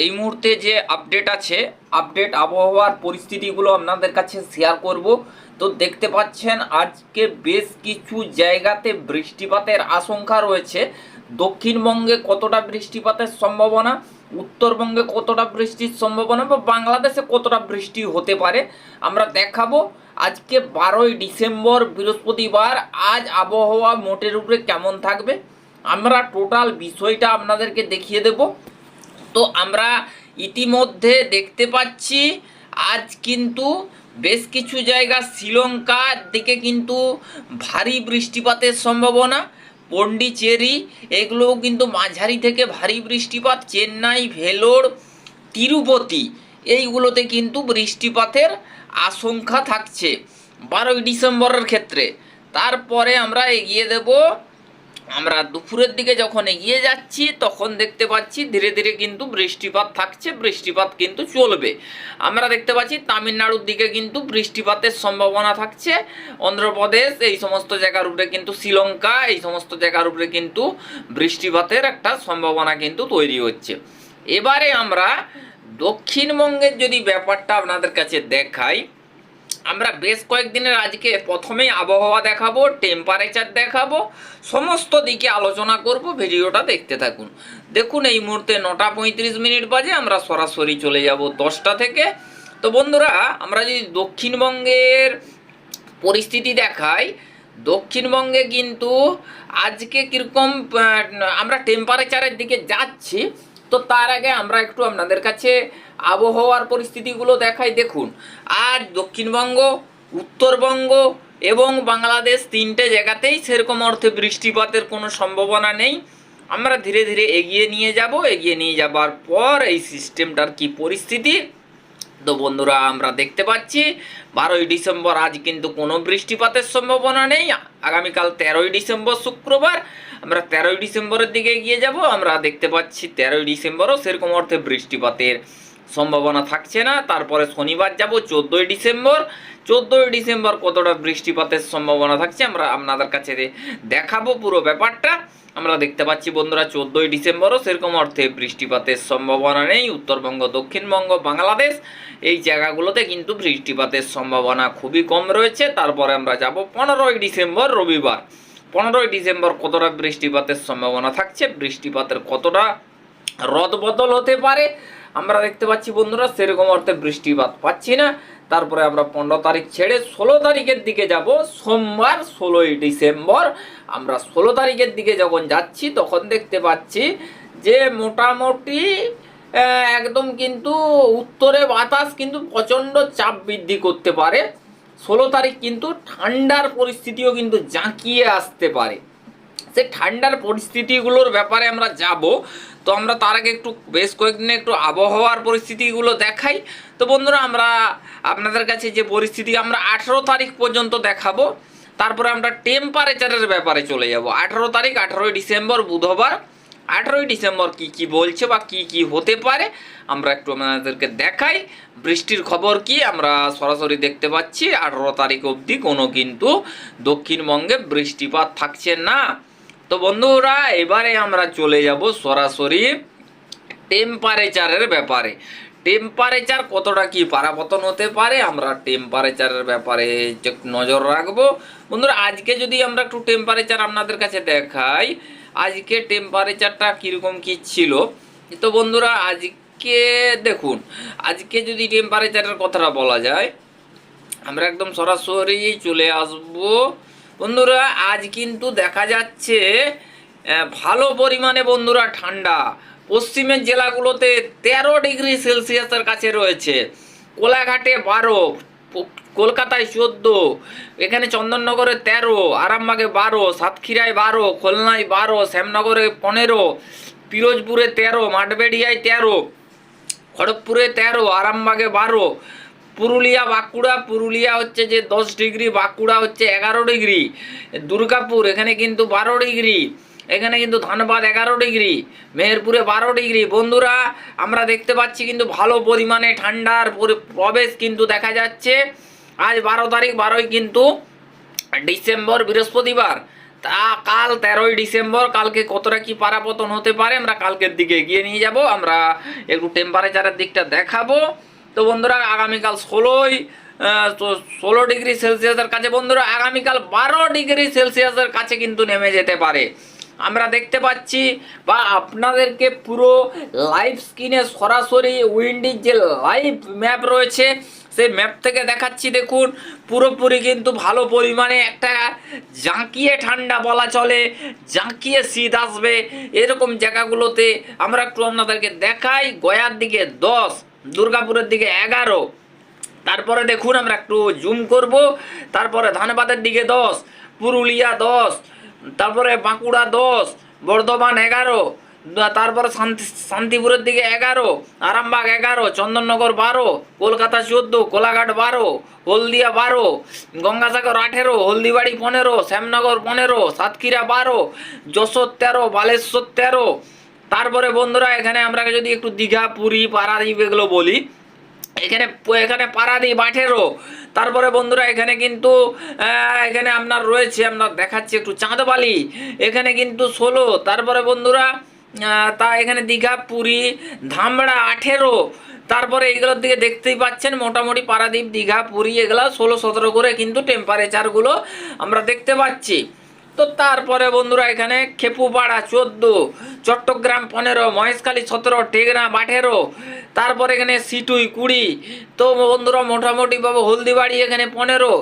এই মুহূর্তে যে আপডেট আছে আপডেট আবহাওয়ার পরিস্থিতিগুলো আপনাদের কাছে শেয়ার করব। তো দেখতে পাচ্ছেন, আজকে বেশ কিছু জায়গাতে বৃষ্টিপাতের আশঙ্কা রয়েছে। দক্ষিণবঙ্গে কতটা বৃষ্টিপাতের সম্ভাবনা? উত্তরবঙ্গে কতটা বৃষ্টির সম্ভাবনা? বা বাংলাদেশে কতটা বৃষ্টি হতে পারে? আমরা দেখাবো। আজকে বারোই ডিসেম্বর, বৃহস্পতিবার, আজ আবহাওয়া মোটের উপরে কেমন থাকবে? আমরা টোটাল বিষয়টা আপনাদেরকে দেখিয়ে দেবো। তো আমরা ইতিমধ্যে দেখতে পাচ্ছি, আজ কিন্তু বেশ কিছু জায়গা শ্রীলঙ্কার দিকে কিন্তু ভারী বৃষ্টিপাতের সম্ভাবনা। পন্ডিচেরি, এগুলোও কিন্তু মাঝারি থেকে ভারী বৃষ্টিপাত, চেন্নাই, ভেলোর, তিরুপতি, এইগুলোতে কিন্তু বৃষ্টিপাতের আশঙ্কা থাকছে বারোই ডিসেম্বরের ক্ষেত্রে। তারপরে আমরা এগিয়ে দেবো আমরা দুপুরের দিকে যখন এগিয়ে যাচ্ছি, তখন দেখতে পাচ্ছি ধীরে ধীরে কিন্তু বৃষ্টিপাত থাকছে, বৃষ্টিপাত কিন্তু চলবে। আমরা দেখতে পাচ্ছি তামিলনাড়ুর দিকে কিন্তু বৃষ্টিপাতের সম্ভাবনা থাকছে। অন্ধ্রপ্রদেশ, এই সমস্ত জায়গার উপরে কিন্তু শ্রীলঙ্কা, এই সমস্ত জায়গার উপরে কিন্তু বৃষ্টিপাতের একটা সম্ভাবনা কিন্তু তৈরি হচ্ছে। এবারে আমরা দক্ষিণবঙ্গের যদি ব্যাপারটা আপনাদের কাছে দেখাই আমরা বেশ কয়েকদিনের আজকে প্রথমেই আবহাওয়া দেখাবো টেম্পারেচার দেখাবো, সমস্ত দিকে আলোচনা করব, ভিডিওটা দেখতে থাকুন। দেখুন, এই মুহূর্তে নটা পঁয়ত্রিশ মিনিট বাজে, আমরা সরাসরি চলে যাব দশটা থেকে। তো বন্ধুরা, আমরা যদি দক্ষিণবঙ্গের পরিস্থিতি দেখাই, দক্ষিণবঙ্গে কিন্তু আজকে কীরকম আমরা টেম্পারেচারের দিকে যাচ্ছি, তো তার আগে আমরা একটু আপনাদের কাছে আবহাওয়ার পরিস্থিতিগুলো দেখাই দেখুন। আজ দক্ষিণবঙ্গ, উত্তরবঙ্গ এবং বাংলাদেশ তিনটে জায়গাতেই সেরকম অর্থে বৃষ্টিপাতের কোনো সম্ভাবনা নেই। আমরা ধীরে ধীরে এগিয়ে নিয়ে যাব, এগিয়ে নিয়ে যাবার পর এই সিস্টেমটার কি পরিস্থিতি? তো বন্ধুরা, আমরা দেখতে পাচ্ছি, বারোই ডিসেম্বর আজ কিন্তু কোনো বৃষ্টিপাতের সম্ভাবনা নেই। আগামীকাল তেরোই ডিসেম্বর শুক্রবার, আমরা তেরোই ডিসেম্বরের দিকে এগিয়ে যাব। আমরা দেখতে পাচ্ছি তেরোই ডিসেম্বরও সেরকম অর্থে বৃষ্টিপাতের সম্ভাবনা থাকছে না। তারপরে শনিবার যাব, চোদ্দোই ডিসেম্বর। চোদ্দোই ডিসেম্বর কতটা বৃষ্টিপাতের সম্ভাবনা থাকছে আমরা আপনাদের কাছে দেখাবো পুরো ব্যাপারটা। আমরা দেখতে পাচ্ছি বন্ধুরা, চোদ্দোই ডিসেম্বরও সেরকম অর্থে বৃষ্টিপাতের সম্ভাবনা নেই। উত্তরবঙ্গ, দক্ষিণবঙ্গ, বাংলাদেশ, এই জায়গাগুলোতে কিন্তু বৃষ্টিপাতের সম্ভাবনা খুবই কম রয়েছে। তারপরে আমরা যাব পনেরোই ডিসেম্বর, রবিবার। পনেরোই ডিসেম্বর কতটা বৃষ্টিপাতের সম্ভাবনা থাকছে? বৃষ্টিপাতের কতটা রদবদল হতে পারে? আমরা দেখতে পাচ্ছি বন্ধুরা, সেরকম অর্থে বৃষ্টিপাত পাচ্ছি না। তারপরে আমরা পনেরো তারিখ ছেড়ে ষোলো তারিখের দিকে যাব, সোমবার ষোলোই ডিসেম্বর। আমরা ষোলো তারিখের দিকে যখন যাচ্ছি, তখন দেখতে পাচ্ছি যে মোটামুটি একদম কিন্তু উত্তরে বাতাস কিন্তু প্রচণ্ড চাপ বৃদ্ধি করতে পারে। ষোলো তারিখ কিন্তু ঠান্ডার পরিস্থিতিও কিন্তু জাঁকিয়ে আসতে পারে। সে ঠান্ডার পরিস্থিতিগুলোর ব্যাপারে আমরা যাব। তো আমরা তার আগে একটু বেশ কয়েকদিনে একটু আবহাওয়ার পরিস্থিতিগুলো দেখাই। তো বন্ধুরা, আমরা আপনাদের কাছে যে পরিস্থিতি, আমরা আঠেরো তারিখ পর্যন্ত দেখাবো। তারপরে আমরা টেম্পারেচারের ব্যাপারে চলে যাব। আঠেরো তারিখ, আঠেরোই ডিসেম্বর, বুধবার। আঠেরোই ডিসেম্বর কি কি বলছে বা কি কি হতে পারে, আমরা একটু আপনাদেরকে দেখাই। বৃষ্টির খবর কি আমরা সরাসরি দেখতে পাচ্ছি। আঠেরো তারিখ অবধি কোনো কিন্তু দক্ষিণবঙ্গে বৃষ্টিপাত থাকছে না। তো বন্ধুরা, এবারে আমরা চলে যাব সরাসরি টেম্পারেচারের ব্যাপারে। টেম্পারেচার কতটা কি পারাপতন হতে পারে, আমরা টেম্পারেচারের ব্যাপারে নজর রাখব। বন্ধুরা, আজকে যদি আমরা একটু টেম্পারেচার আপনাদের কাছে দেখাই, আজকে টেম্পারেচারটা কীরকম কি ছিল? তো বন্ধুরা, আজকে দেখুন, আজকে যদি টেম্পারেচারের কথাটা বলা যায়, আমরা একদম সরাসরি চলে আসব। বন্ধুরা, আজ কিন্তু দেখা যাচ্ছে ভালো পরিমাণে বন্ধুরা ঠান্ডা। পশ্চিমের জেলাগুলোতে তেরো ডিগ্রি সেলসিয়াসের কাছে রয়েছে। কোলাঘাটে বারো কলকাতায় চোদ্দ, এখানে চন্দননগরে তেরো, আরামবাগে বারো, সাতক্ষীরায় বারো, খুলনায় বারো, শ্যামনগরে পনেরো, পিরোজপুরে তেরো, মাঠবেড়িয়ায় তেরো, খড়গপুরে তেরো, আরামবাগে বারো পুরুলিয়া বাঁকুড়া, পুরুলিয়া হচ্ছে যে দশ ডিগ্রি, বাঁকুড়া হচ্ছে এগারো ডিগ্রি, দুর্গাপুর এখানে কিন্তু বারো ডিগ্রি, এখানে কিন্তু ধানবাদ এগারো ডিগ্রি, মেহেরপুরে বারো ডিগ্রি। বন্ধুরা, আমরা দেখতে পাচ্ছি কিন্তু ভালো পরিমাণে ঠান্ডার পরি- প্রবেশ কিন্তু দেখা যাচ্ছে। আজ বারো তারিখ, বারোই কিন্তু ডিসেম্বর, বৃহস্পতিবার। তা কাল তেরোই ডিসেম্বর, কালকে কতটা কি পারাপতন হতে পারে, আমরা কালকের দিকে এগিয়ে নিয়ে যাব, আমরা একটু টেম্পারেচারের দিকটা দেখাবো। তো বন্ধুরা, আগামীকাল ষোলোই তো ষোলো ডিগ্রি সেলসিয়াসের কাছে বন্ধুরা, আগামীকাল বারো ডিগ্রি সেলসিয়াসের কাছে কিন্তু নেমে যেতে পারে। আমরা দেখতে পাচ্ছি, বা আপনাদেরকে পুরো লাইভ স্ক্রিনে সরাসরি উইন্ডির যে লাইভ ম্যাপ রয়েছে, সেই ম্যাপ থেকে দেখাচ্ছি, দেখুন। পুরোপুরি কিন্তু ভালো পরিমাণে একটা জাঁকিয়ে ঠান্ডা বলা চলে, জাঁকিয়ে শীত আসবে। এরকম জায়গাগুলোতে আমরা একটু আপনাদেরকে দেখাই, গয়ার দিকে দশ দুর্গাপুরের দিকে এগারো। তারপরে দেখুন, আমরা একটু জুম করব। তারপরে ধানবাদের দিকে দশ, পুরুলিয়া দশ, তারপরে বাঁকুড়া দশ, বর্ধমান এগারো তারপরে শান্তি শান্তিপুরের দিকে এগারো, আরামবাগ এগারো, চন্দননগর বারো, কলকাতা চোদ্দ, কোলাঘাট বারো, হলদিয়া বারো, গঙ্গাসাগর আঠেরো, হলদিবাড়ি পনেরো, শ্যামনগর পনেরো, সাতক্ষীরা বারো, যশোর তেরো, বালেশ্বর তেরো তারপরে বন্ধুরা, এখানে আমরা যদি একটু দীঘা, পুরী, পারাদ্বীপ এগুলো বলি, এখানে এখানে পারাদ্বীপ, আঠেরো। তারপরে বন্ধুরা, এখানে কিন্তু এখানে আপনার রয়েছে আপনার দেখাচ্ছি একটু চাঁদবালি, এখানে কিন্তু ষোলো। তারপরে বন্ধুরা তা এখানে দীঘা, পুরী, ধামড়া, আঠেরো। তারপরে এইগুলোর দিকে দেখতেই পাচ্ছেন, মোটামুটি পারাদ্বীপ, দীঘা, পুরী, এগুলো ষোলো, সতেরো করে কিন্তু টেম্পারেচারগুলো আমরা দেখতে পাচ্ছি। তো তারপরে বন্ধুরা এখানে খেপুপাড়া চোদ্দ, চট্টগ্রাম পনেরো, মহেশখালী সতেরো টেগনা আঠেরো, তারপরে এখানে সিটুই কুড়ি। তো বন্ধুরা মোটামুটি বাবু হলদিবাড়ি এখানে পনেরো,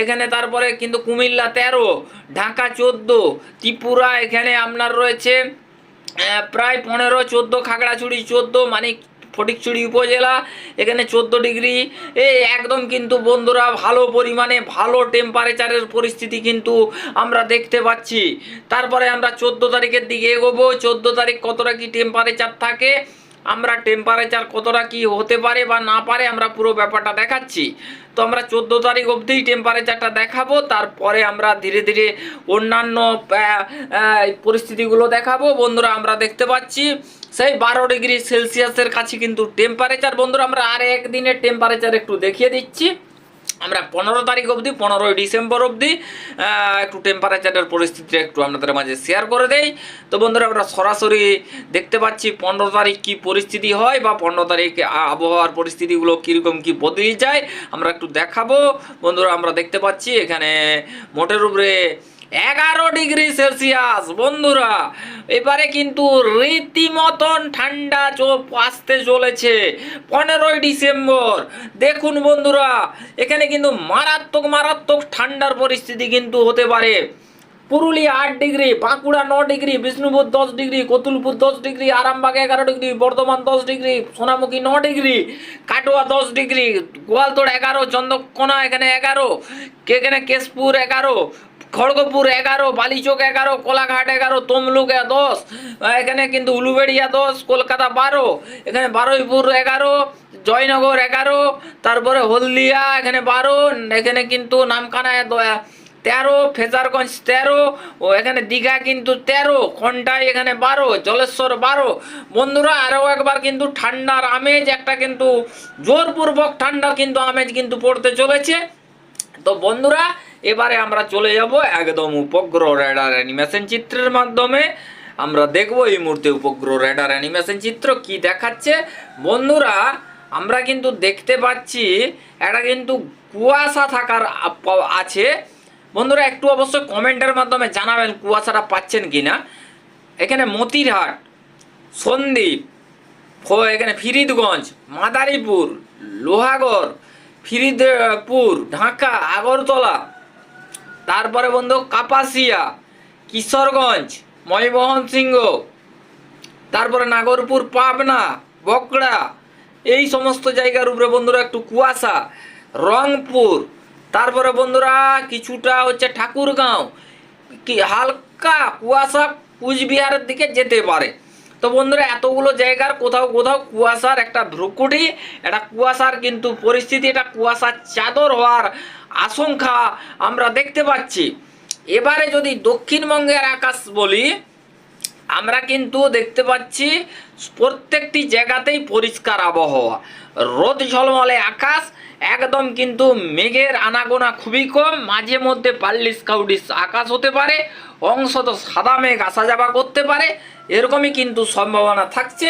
এখানে তারপরে কিন্তু কুমিল্লা তেরো, ঢাকা চোদ্দ, ত্রিপুরা এখানে আপনার রয়েছে প্রায় পনেরো, চোদ্দ, খাগড়াছড়ি চোদ্দ মানে ফটিকছড়ি উপজেলা, এখানে চোদ্দ ডিগ্রি। এ, একদম কিন্তু বন্ধুরা ভালো পরিমাণে, ভালো টেম্পারেচারের পরিস্থিতি কিন্তু আমরা দেখতে পাচ্ছি। তারপরে আমরা চোদ্দ তারিখের দিকে এগোবো। চোদ্দ তারিখ কতটা কি টেম্পারেচার থাকে? আমরা টেম্পারেচার কতটা কি হতে পারে বা না পারে আমরা পুরো ব্যাপারটা দেখাচ্ছি। তো আমরা চোদ্দ তারিখ অবধিই টেম্পারেচারটা দেখাবো, তারপরে আমরা ধীরে ধীরে অন্যান্য পরিস্থিতিগুলো দেখাবো। বন্ধুরা, আমরা দেখতে পাচ্ছি সেই বারো ডিগ্রি সেলসিয়াসের কাছে কিন্তু টেম্পারেচার বন্ধুরা, আমরা আর একদিনের টেম্পারেচার একটু দেখিয়ে দিচ্ছি। আমরা পনেরো তারিখ অবধি, পনেরোই ডিসেম্বর অবধি একটু টেম্পারেচারের পরিস্থিতি একটু আপনাদের মাঝে শেয়ার করে দেই। তো বন্ধুরা, আমরা সরাসরি দেখতে পাচ্ছি পনেরো তারিখ কি পরিস্থিতি হয় বা পনেরো তারিখ আবহাওয়ার পরিস্থিতিগুলো কীরকম কী বদলে যায়, আমরা একটু দেখাবো। বন্ধুরা, আমরা দেখতে পাচ্ছি এখানে মোটের উপরে এগারো ডিগ্রি সেলসিয়াস, বন্ধুরা। এবারে কিন্তু রীতিমতন ঠান্ডা আসতে চলেছে পনেরোই ডিসেম্বর। দেখুন বন্ধুরা, এখানে কিন্তু মারাত্মক মারাত্মক ঠান্ডার পরিস্থিতি কিন্তু হতে পারে। পুরুলিয়া আট ডিগ্রি, বাঁকুড়া ন ডিগ্রি, বিষ্ণুপুর দশ ডিগ্রি, কতুলপুর দশ ডিগ্রি, আরামবাগ এগারো ডিগ্রি, বর্ধমান দশ ডিগ্রি, সোনামুখী ন ডিগ্রি, কাটোয়া দশ ডিগ্রি, গোয়ালতোড় এগারো চন্দ্রকোনা এখানে এগারো, এখানে কেশপুর এগারো খড়গপুর এগারো, বালিচক এগারো, কোলাঘাট এগারো, তমলুক দশ। এখানে কিন্তু উলুবেড়িয়া দশ, কলকাতা বারো। এখানে বারুইপুর এগারো, জয়নগর এগারো, তারপরে হলদিয়া এখানে বারো, এখানে কিন্তু নামখানায় দ- তেরো, ফেজারগঞ্জ তেরো, ও এখানে দীঘা কিন্তু তেরো খন্টাই এখানে বারো, জলেশ্বর বারো। বন্ধুরা, আরও একবার কিন্তু ঠান্ডার আমেজ, একটা কিন্তু জোরপূর্বক ঠান্ডার কিন্তু আমেজ কিন্তু পড়তে চলেছে। তো বন্ধুরা এবারে আমরা চলে যাব একদম উপগ্রহ রেডার অ্যানিমেশন চিত্রের মাধ্যমে। আমরা দেখব এই মুহূর্তে উপগ্রহ রেডার অ্যানিমেশন চিত্র কি দেখাচ্ছে। বন্ধুরা, আমরা কিন্তু দেখতে পাচ্ছি একটা কিন্তু কুয়াশা থাকার আছে। বন্ধুরা, একটু অবশ্যই কমেন্টের মাধ্যমে জানাবেন কুয়াশাটা পাচ্ছেন কি না এখানে মতিরহাট, সন্দ্বীপ এখানে ফিরিদগঞ্জ, মাদারীপুর, লোহাগড়, ফিরিদপুর, ঢাকা, আগরতলা তারপরে বন্ধু কাপাসিয়া, কিশোরগঞ্জ ময়মোহন সিংহ তারপরে নাগরপুর, পাবনা বকড়া এই সমস্ত জায়গার উপরে বন্ধুরা একটু কুয়াশা, রংপুর, তারপরে বন্ধুরা কিছুটা হচ্ছে ঠাকুরগাঁও, কি হালকা কুয়াশা কুচবিহারের দিকে যেতে পারে। তো বন্ধুরা এতগুলো জায়গার কোথাও কোথাও কুয়াশার একটা ভ্রুকুটি একটা কুয়াশার কিন্তু পরিস্থিতি এটা কুয়াশার চাদর হওয়ার আশঙ্কা আমরা দেখতে পাচ্ছি। এবারে যদি দক্ষিণবঙ্গের আকাশ বলি, আমরা কিন্তু দেখতে পাচ্ছি প্রত্যেকটি জায়গাতেই পরিষ্কার আবহাওয়া। রোদ ঝলমলে আকাশ, একদম কিন্তু মেঘের আনাগোনা খুবই কম। মাঝে মধ্যে পাল্লিশ কাউডিস আকাশ হতে পারে, অংশত সাদা মেঘ আসা যাওয়া করতে পারে। এরকমই কিন্তু সম্ভাবনা থাকছে।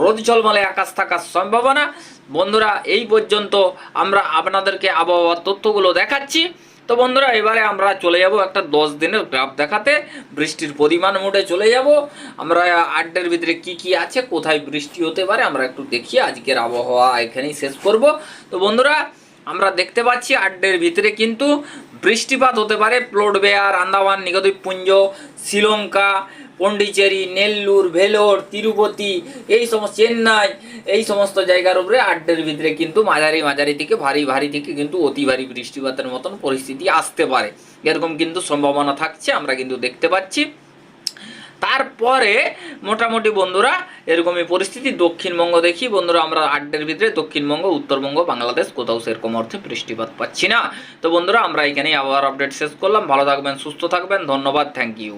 রোদ ঝলমলে আকাশ থাকার সম্ভাবনা। বন্ধুরা, এই পর্যন্ত আমরা আপনাদেরকে আবহাওয়ার তথ্যগুলো দেখাচ্ছি। তো বন্ধুরা, এবারে আমরা চলে যাব একটা দশ দিনের গ্রাফ দেখাতে। বৃষ্টির পরিমাণ মোটে চলে যাব। আমরা আড্ডের ভিতরে কি কি আছে, কোথায় বৃষ্টি হতে পারে, আমরা একটু দেখি আজকের আবহাওয়া এখানেই শেষ করব। তো বন্ধুরা, আমরা দেখতে পাচ্ছি আড্ডের ভিতরে কিন্তু বৃষ্টিপাত হতে পারে প্লোট বেয়ার আন্দামান নিকোদ্বীপপুঞ্জ শ্রীলঙ্কা পন্ডিচেরি, নেল্লুর, ভেলোর, তিরুপতি, এই সমস্ত চেন্নাই, এই সমস্ত জায়গার উপরে আড্ডের ভিতরে কিন্তু মাঝারি মাঝারি থেকে ভারী ভারী থেকে কিন্তু অতি ভারী বৃষ্টিপাতের মতন পরিস্থিতি আসতে পারে। এরকম কিন্তু সম্ভাবনা থাকছে, আমরা কিন্তু দেখতে পাচ্ছি। তারপরে মোটামুটি বন্ধুরা এরকমই পরিস্থিতি। দক্ষিণবঙ্গ দেখি, বন্ধুরা আমরা আড্ডের ভিতরে দক্ষিণবঙ্গ, উত্তরবঙ্গ, বাংলাদেশ, কোথাও সেরকম অর্থে বৃষ্টিপাত পাচ্ছি না। তো বন্ধুরা আমরা এখানেই আবহাওয়ার আপডেট শেষ করলাম। ভালো থাকবেন, সুস্থ থাকবেন, ধন্যবাদ থ্যাংক ইউ